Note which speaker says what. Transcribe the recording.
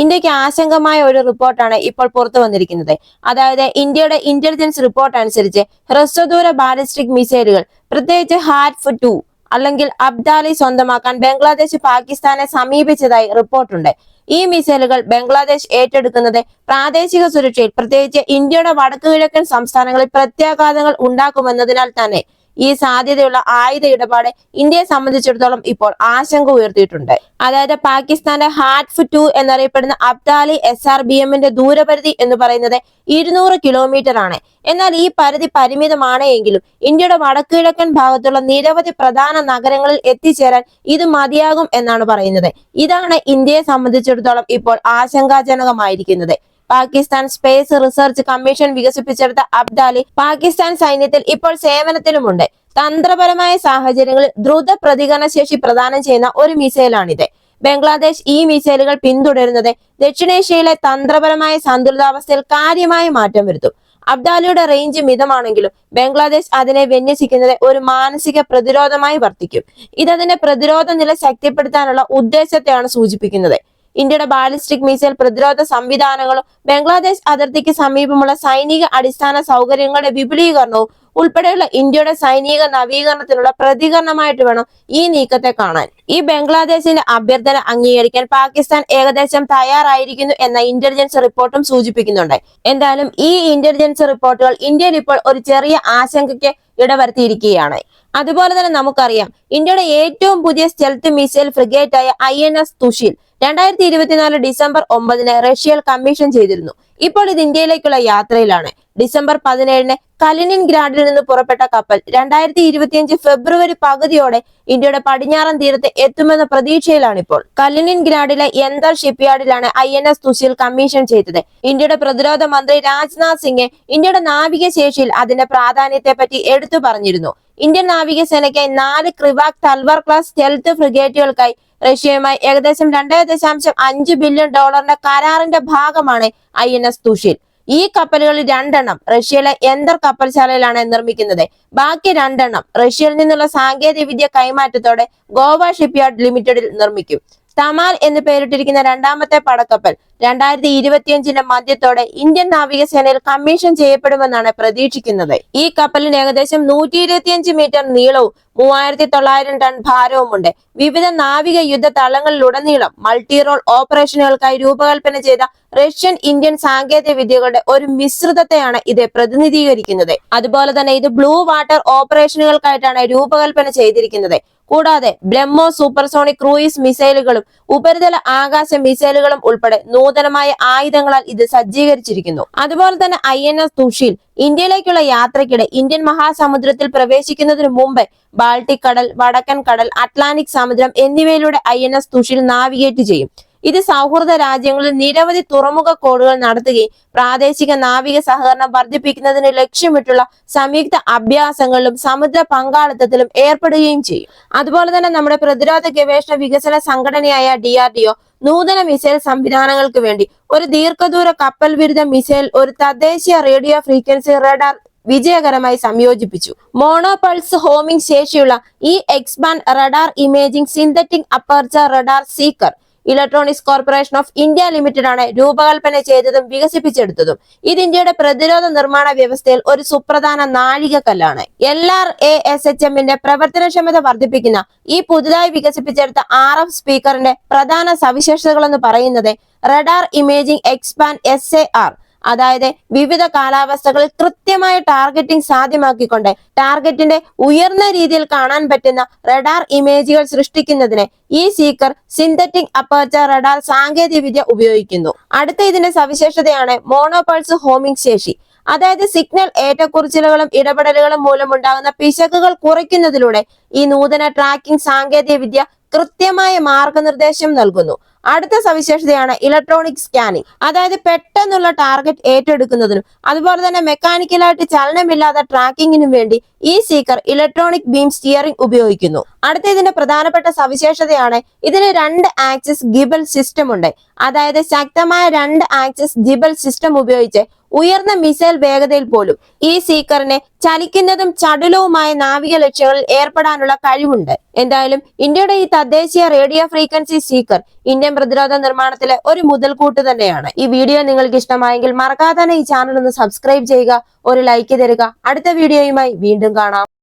Speaker 1: ഇന്ത്യയ്ക്ക് ആശങ്കമായ ഒരു റിപ്പോർട്ടാണ് ഇപ്പോൾ പുറത്തു വന്നിരിക്കുന്നത്. അതായത് ഇന്ത്യയുടെ ഇന്റലിജൻസ് റിപ്പോർട്ട് അനുസരിച്ച് ഹ്രസ്വദൂര ബാലിസ്റ്റിക് മിസൈലുകൾ പ്രത്യേകിച്ച് ഹാർഫ് ടു അല്ലെങ്കിൽ അബ്ദാലി സ്വന്തമാക്കാൻ ബംഗ്ലാദേശ് പാകിസ്ഥാനെ സമീപിച്ചതായി റിപ്പോർട്ടുണ്ട്. ഈ മിസൈലുകൾ ബംഗ്ലാദേശ് ഏറ്റെടുക്കുന്നത് പ്രാദേശിക സുരക്ഷയിൽ പ്രത്യേകിച്ച് ഇന്ത്യയുടെ വടക്കു കിഴക്കൻ സംസ്ഥാനങ്ങളിൽ പ്രത്യാഘാതങ്ങൾ ഉണ്ടാക്കുമെന്നതിനാൽ തന്നെ ഈ സാധ്യതയുള്ള ആയുധ ഇടപാട് ഇന്ത്യയെ സംബന്ധിച്ചിടത്തോളം ഇപ്പോൾ ആശങ്ക ഉയർത്തിയിട്ടുണ്ട്. അതായത് പാകിസ്ഥാന്റെ ഹാറ്റ്ഫ് ടു എന്നറിയപ്പെടുന്ന അബ്ദാലി എസ് ആർ ബി എമ്മിന്റെ ദൂരപരിധി എന്ന് പറയുന്നത് ഇരുന്നൂറ് കിലോമീറ്റർ ആണ് എന്നാൽ ഈ പരിധി പരിമിതമാണ് എങ്കിലും ഇന്ത്യയുടെ വടക്കുകിഴക്കൻ ഭാഗത്തുള്ള നിരവധി പ്രധാന നഗരങ്ങളിൽ എത്തിച്ചേരാൻ ഇത് മതിയാകും എന്നാണ് പറയുന്നത്. ഇതാണ് ഇന്ത്യയെ സംബന്ധിച്ചിടത്തോളം ഇപ്പോൾ ആശങ്കാജനകമായിരിക്കുന്നത്. പാകിസ്ഥാൻ സ്പേസ് റിസർച്ച് കമ്മീഷൻ വികസിപ്പിച്ചെടുത്ത അബ്ദാലി പാകിസ്ഥാൻ സൈന്യത്തിൽ ഇപ്പോൾ സേവനത്തിലുമുണ്ട്. തന്ത്രപരമായ സാഹചര്യങ്ങളിൽ ദ്രുത പ്രതികരണ ശേഷി പ്രദാനം ചെയ്യുന്ന ഒരു മിസൈലാണിത്. ബംഗ്ലാദേശ് ഈ മിസൈലുകൾ പിന്തുടരുന്നത് ദക്ഷിണേഷ്യയിലെ തന്ത്രപരമായ സന്തുലിതാവസ്ഥയിൽ കാര്യമായ മാറ്റം വരുത്തും. അബ്ദാലിയുടെ റേഞ്ച് മിതമാണെങ്കിലും ബംഗ്ലാദേശ് അതിനെ വിന്യസിക്കുന്നത് ഒരു മാനസിക പ്രതിരോധമായി വർത്തിക്കും. ഇതതിന്റെ പ്രതിരോധ നില ശക്തിപ്പെടുത്താനുള്ള ഉദ്ദേശത്തെയാണ് സൂചിപ്പിക്കുന്നത്. ഇന്ത്യയുടെ ബാലിസ്റ്റിക് മിസൈൽ പ്രതിരോധ സംവിധാനങ്ങളും ബംഗ്ലാദേശ് അതിർത്തിക്ക് സമീപമുള്ള സൈനിക അടിസ്ഥാന സൗകര്യങ്ങളുടെ വിപുലീകരണവും ഉൾപ്പെടെയുള്ള ഇന്ത്യയുടെ സൈനിക നവീകരണത്തിനുള്ള പ്രതികരണമായിട്ട് വേണം ഈ നീക്കത്തെ കാണാൻ. ഈ ബംഗ്ലാദേശിന്റെ അഭ്യർത്ഥന അംഗീകരിക്കാൻ പാകിസ്ഥാൻ ഏകദേശം തയ്യാറായിരിക്കുന്നു എന്ന ഇന്റലിജൻസ് റിപ്പോർട്ടും സൂചിപ്പിക്കുന്നുണ്ട്. എന്തായാലും ഈ ഇന്റലിജൻസ് റിപ്പോർട്ടുകൾ ഇന്ത്യയിൽ ഇപ്പോൾ ഒരു ചെറിയ ആശങ്കയ്ക്ക് ഇടവരുത്തിയിരിക്കുകയാണ്. അതുപോലെ തന്നെ നമുക്കറിയാം ഇന്ത്യയുടെ ഏറ്റവും പുതിയ സ്റ്റെൽത്ത് മിസൈൽ ഫ്രിഗേറ്റായ ഐ എൻ എസ് തുഷിൽ രണ്ടായിരത്തി ഇരുപത്തിനാല് ഡിസംബർ ഒമ്പതിന് റഷ്യയിൽ കമ്മീഷൻ ചെയ്തിരുന്നു. ഇപ്പോൾ ഇത് ഇന്ത്യയിലേക്കുള്ള യാത്രയിലാണ്. ഡിസംബർ പതിനേഴിന് കലിനിൻ ഗ്രാഡിൽ നിന്ന് പുറപ്പെട്ട കപ്പൽ രണ്ടായിരത്തി ഇരുപത്തിയഞ്ച് ഫെബ്രുവരി പകുതിയോടെ ഇന്ത്യയുടെ പടിഞ്ഞാറൻ തീരത്ത് എത്തുമെന്ന പ്രതീക്ഷയിലാണ് ഇപ്പോൾ കലിനിൻ ഗ്രാഡിലെ Yantar ഷിപ്പ്യാർഡിലാണ് I N S Tushil commission ചെയ്തത്. ഇന്ത്യയുടെ പ്രതിരോധ മന്ത്രി രാജ്നാഥ് സിംഗ് ഇന്ത്യയുടെ നാവിക ശേഷിയിൽ അതിന്റെ പ്രാധാന്യത്തെ പറ്റി എടുത്തു പറഞ്ഞിരുന്നു. ഇന്ത്യൻ നാവികസേനയ്ക്കായി നാല് ക്രിവാക് തൽവർ ക്ലാസ് സ്റ്റെൽത്ത് ഫ്രിഗേറ്റുകൾക്കായി റഷ്യയുമായി ഏകദേശം രണ്ട് ദശാംശം അഞ്ച് ബില്യൺ ഡോളറിന്റെ കരാറിന്റെ ഭാഗമാണ് ഐ എൻ എസ് തുഷിൽ ഈ കപ്പലുകളിൽ രണ്ടെണ്ണം റഷ്യയിലെ എന്തർ കപ്പൽശാലയിലാണ് നിർമ്മിക്കുന്നത്. ബാക്കി രണ്ടെണ്ണം റഷ്യയിൽ നിന്നുള്ള സാങ്കേതിക വിദ്യ കൈമാറ്റത്തോടെ ഗോവ ഷിപ്പ്യാർഡ് ലിമിറ്റഡിൽ നിർമ്മിക്കും. തമാൽ എന്ന് പേരിട്ടിരിക്കുന്ന രണ്ടാമത്തെ പടക്കപ്പൽ രണ്ടായിരത്തി ഇരുപത്തിയഞ്ചിന്റെ മധ്യത്തോടെ ഇന്ത്യൻ നാവികസേനയിൽ കമ്മീഷൻ ചെയ്യപ്പെടുമെന്നാണ് പ്രതീക്ഷിക്കുന്നത്. ഈ കപ്പലിന് ഏകദേശം നൂറ്റി ഇരുപത്തിയഞ്ച് മീറ്റർ നീളവും മൂവായിരത്തി തൊള്ളായിരം ടൺ ഭാരവുമുണ്ട്. വിവിധ നാവിക യുദ്ധ തളങ്ങളിലുടനീളം മൾട്ടി റോൾ ഓപ്പറേഷനുകൾക്കായി രൂപകൽപ്പന ചെയ്ത റഷ്യൻ ഇന്ത്യൻ സാങ്കേതിക വിദ്യകളുടെ ഒരു മിശ്രിതത്തെയാണ് ഇത് പ്രതിനിധീകരിക്കുന്നത്. അതുപോലെ തന്നെ ഇത് ബ്ലൂ വാട്ടർ ഓപ്പറേഷനുകൾക്കായിട്ടാണ് രൂപകൽപ്പന ചെയ്തിരിക്കുന്നത്. കൂടാതെ ബ്രഹ്മോ സൂപ്പർസോണിക് ക്രൂയിസ് മിസൈലുകളും ഉപരിതല ആകാശ മിസൈലുകളും ഉൾപ്പെടെ നൂതനമായ ആയുധങ്ങളാൽ ഇത് സജ്ജീകരിച്ചിരിക്കുന്നു. അതുപോലെ തന്നെ ഐ എൻ എസ് തുഷീൽ ഇന്ത്യയിലേക്കുള്ള യാത്രയ്ക്കിടെ ഇന്ത്യൻ മഹാസമുദ്രത്തിൽ പ്രവേശിക്കുന്നതിന് മുമ്പ് ബാൾട്ടിക് കടൽ വടക്കൻ കടൽ അറ്റ്ലാന്റിക് സമുദ്രം എന്നിവയിലൂടെ I N S Tushil navigate ചെയ്യും. ഇത് സൗഹൃദ രാജ്യങ്ങളിൽ നിരവധി തുറമുഖ കോഡുകൾ നടത്തുകയും പ്രാദേശിക നാവിക സഹകരണം വർദ്ധിപ്പിക്കുന്നതിന് ലക്ഷ്യമിട്ടുള്ള സംയുക്ത അഭ്യാസങ്ങളിലും സമുദ്ര പങ്കാളിത്തത്തിലും ഏർപ്പെടുകയും ചെയ്യും. അതുപോലെ തന്നെ നമ്മുടെ പ്രതിരോധ ഗവേഷണ വികസന സംഘടനയായ ഡി ആർ നൂതന മിസൈൽ സംവിധാനങ്ങൾക്ക് വേണ്ടി ഒരു ദീർഘദൂര കപ്പൽ വിരുദ്ധ മിസൈൽ ഒരു തദ്ദേശീയ റേഡിയോ ഫ്രീക്വൻസി റഡാർ വിജയകരമായി സംയോജിപ്പിച്ചു. മോണോപൾസ് ഹോമിംഗ് ശേഷിയുള്ള ഈ expand radar imaging synthetic aperture radar seeker electronics corporation of India limited ആണ് രൂപകൽപ്പന ചെയ്തതും വികസിപ്പിച്ചെടുത്തതും. ഇത് ഇന്ത്യയുടെ പ്രതിരോധ നിർമ്മാണ വ്യവസ്ഥയിൽ ഒരു സുപ്രധാന നാഴികക്കല്ലാണ്. L R A S H എമ്മിന്റെ പ്രവർത്തനക്ഷമത വർദ്ധിപ്പിക്കുന്ന ഈ പുതുതായി വികസിപ്പിച്ചെടുത്ത ആർ എഫ് സ്പീക്കറിന്റെ പ്രധാന സവിശേഷതകൾ എന്ന് പറയുന്നത് radar imaging expand S A R അതായത് വിവിധ കാലാവസ്ഥകളിൽ കൃത്യമായ ടാർഗറ്റിംഗ് സാധ്യമാക്കിക്കൊണ്ട് ടാർഗറ്റിന്റെ ഉയർന്ന രീതിയിൽ കാണാൻ പറ്റുന്ന റഡാർ ഇമേജുകൾ സൃഷ്ടിക്കുന്നതിന് ഈ സീക്കർ സിന്തറ്റിക് അപ്പർച്ചർ റഡാർ സാങ്കേതിക വിദ്യ ഉപയോഗിക്കുന്നു. അടുത്ത ഇതിന്റെ സവിശേഷതയാണ് മോണോപൾസ് ഹോമിംഗ് ശേഷി. അതായത് സിഗ്നൽ ഏറ്റക്കുറിച്ചിലുകളും ഇടപെടലുകളും മൂലമുണ്ടാകുന്ന പിശകുകൾ കുറയ്ക്കുന്നതിലൂടെ ഈ നൂതന ട്രാക്കിംഗ് സാങ്കേതിക വിദ്യ കൃത്യമായ മാർഗനിർദ്ദേശം നൽകുന്നു. അടുത്ത സവിശേഷതയാണ് ഇലക്ട്രോണിക് സ്കാനിങ് അതായത് പെട്ടെന്നുള്ള ടാർഗറ്റ് ഏറ്റെടുക്കുന്നതിനും അതുപോലെ തന്നെ മെക്കാനിക്കലായിട്ട് ചലനമില്ലാത്ത ട്രാക്കിങ്ങിനും വേണ്ടി ഈ സീക്കർ ഇലക്ട്രോണിക് ബീം സ്റ്റിയറിംഗ് ഉപയോഗിക്കുന്നു. അടുത്ത ഇതിന്റെ പ്രധാനപ്പെട്ട സവിശേഷതയാണ് ഇതിന് രണ്ട് ആക്സിസ് ഗിബൽ സിസ്റ്റം ഉണ്ട്. അതായത് ശക്തമായ രണ്ട് ആക്സിസ് ഗിബൽ സിസ്റ്റം ഉപയോഗിച്ച് ഉയർന്ന മിസൈൽ വേഗതയിൽ പോലും ഈ സീക്കറിന് ചലിക്കുന്നതും ചടുലവുമായ നാവിക ലക്ഷ്യങ്ങളിൽ ഏർപ്പെടാനുള്ള കഴിവുണ്ട്. എന്തായാലും ഇന്ത്യയുടെ ഈ തദ്ദേശീയ റേഡിയോ ഫ്രീക്വൻസി സീക്കർ ഇന്ത്യൻ പ്രതിരോധ നിർമ്മാണത്തിലെ ഒരു മുതൽക്കൂട്ട് തന്നെയാണ്. ഈ വീഡിയോ നിങ്ങൾക്ക് ഇഷ്ടമായെങ്കിൽ മറക്കാതെ തന്നെ ഈ ചാനൽ ഒന്ന് സബ്സ്ക്രൈബ് ചെയ്യുക ഒരു ലൈക്ക് തരിക. അടുത്ത വീഡിയോയുമായി വീണ്ടും കാണാം.